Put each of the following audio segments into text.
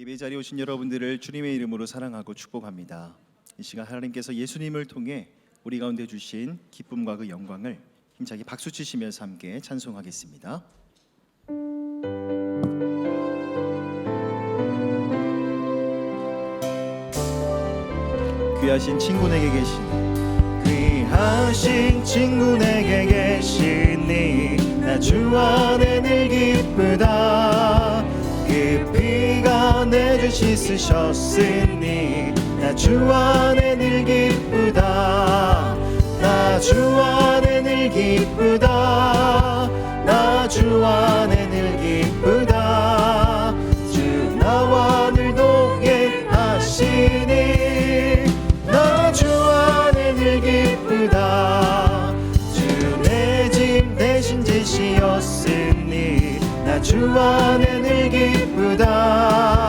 예배 자리에 오신 여러분들을 주님의 이름으로 사랑하고 축복합니다. 이 시간 하나님께서 예수님을 통해 우리 가운데 주신 기쁨과 그 영광을 힘차게 박수 치시면서 함께 찬송하겠습니다. 귀하신 친구에게 계신 귀하신 친구 내게 계시니 나 주 안에 늘 기쁘다 그 내주 씻으셨으니 나 주 안에 늘 기쁘다. 나 주 안에 늘 기쁘다. 나 주 안에 늘 기쁘다. 주 나와 늘 동행하시니 나 주 안에 늘 기쁘다. 주 내 짐 대신 지시었으니 나 주 안에 늘 기쁘다. 그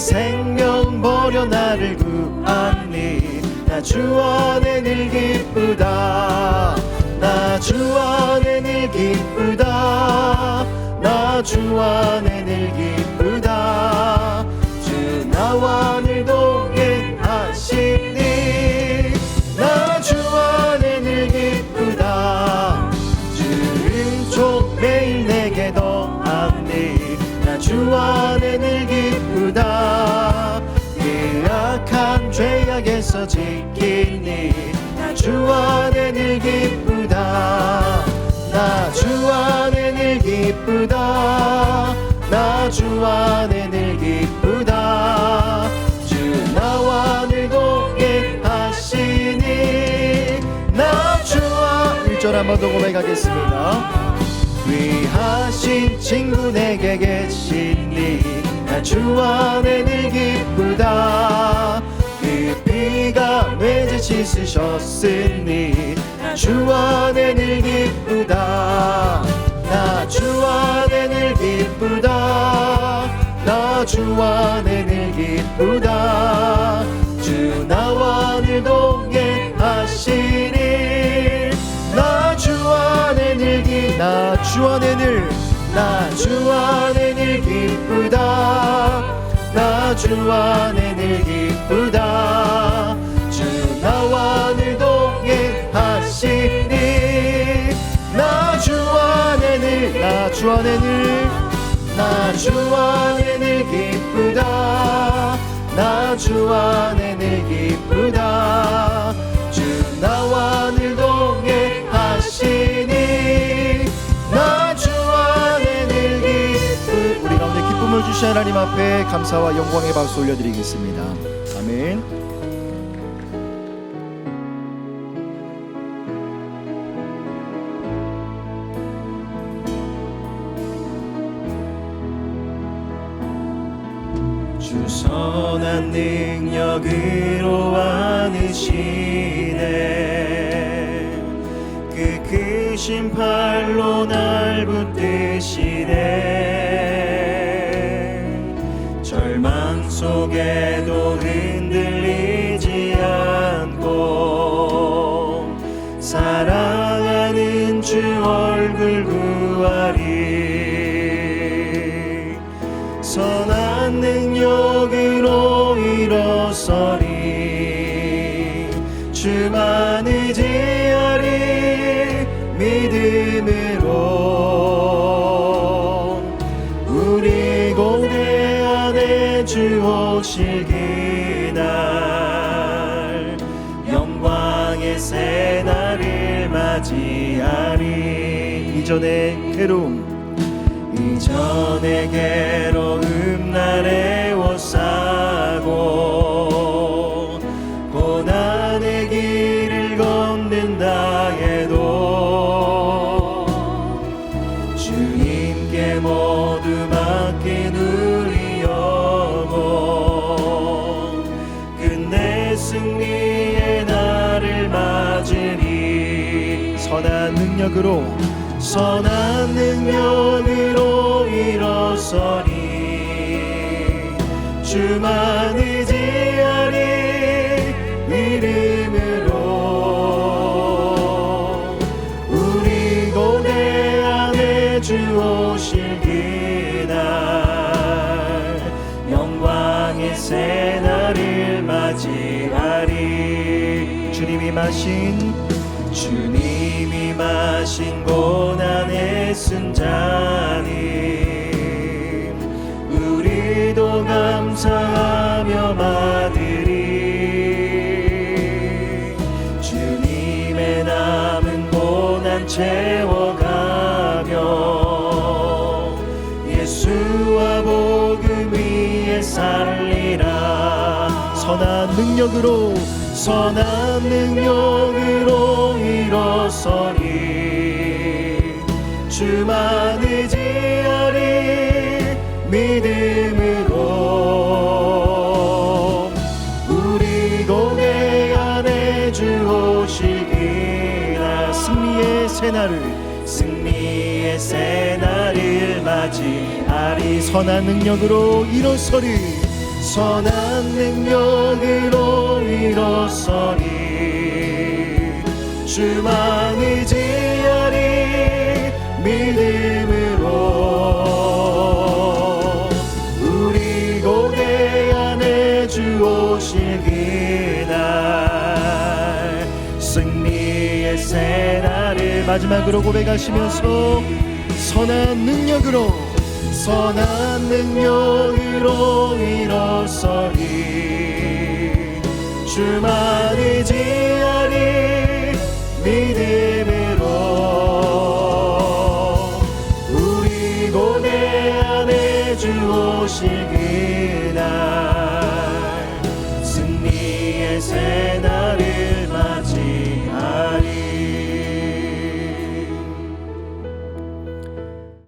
생명 버려 나를 구하니 나 주 안에 늘 기쁘다. 나 주 안에 늘 기쁘다. 나 주 안에 늘 기쁘다. 주 나와 늘 동행 죄악에서 지키니 나 주 안에 늘 기쁘다. 나 주 안에 늘 기쁘다. 나 주 안에 늘 기쁘다. 주 나와 늘 동행하시니 나 주와 1절 한 번 더 고백하겠습니다. 귀하신 친구 내게 계시니 나 주 안에 늘 기쁘다 뇌제 씻으셨으니 나주 안에 늘 기쁘다 나 주 안에 늘 기쁘다 나 주 안에 늘 기쁘다 주 나와 늘 동행하시니 나 주 안에 늘 기, 나 주 안에 늘, 나 주 안에 늘 기쁘다. 나 주 안에 늘 기쁘다. 주 안에 늘, 나 주 안에 늘 기쁘다. 나 주 안에 늘 기쁘다. 주 나와 늘 동행하시니 나 주 안에 늘 기쁘 우리 가운데 기쁨을 주신 하나님 앞에 감사와 영광의 박수 올려드리겠습니다 아멘 주 선한 능력으로 안으시네. 그 크신 팔로 날 붙드시네. 절망 속에 주만 의지하리 믿음으로 우리 고대 안에 주 오실 그날 영광의 새날을 맞이하리. 이전의 괴로움 이전의 괴로움 날에 걷는다 해도 주님께 모두 맡긴 우리 영혼 끝내 승리의 날을 맞으리 선한 능력으로 선한 능력으로 일어서리 주만 의 새 날을 맞이하리. 주님이 마신 주님이 마신 고난의 순잔이. 우리도 감사하며 받으리. 주님의 남은 고난 채워 선한 능력으로 선한 능력으로 일어서리. 주만 의지하리 믿음으로. 우리 고개 안에 주 오시기라 승리의 새날을 승리의 새날을 맞이하리. 선한 능력으로 일어서리 선한 능력으로 일어서리. 주만 의지하리 믿음으로. 우리 고개 안에 주 오실 그날 승리의 새날을 마지막으로 고백하시면서 선한 능력으로 선한 능력으로 일어서리. 주만 의지하리 믿음으로 우리 고대 안에 주오실 그날 승리의 새날이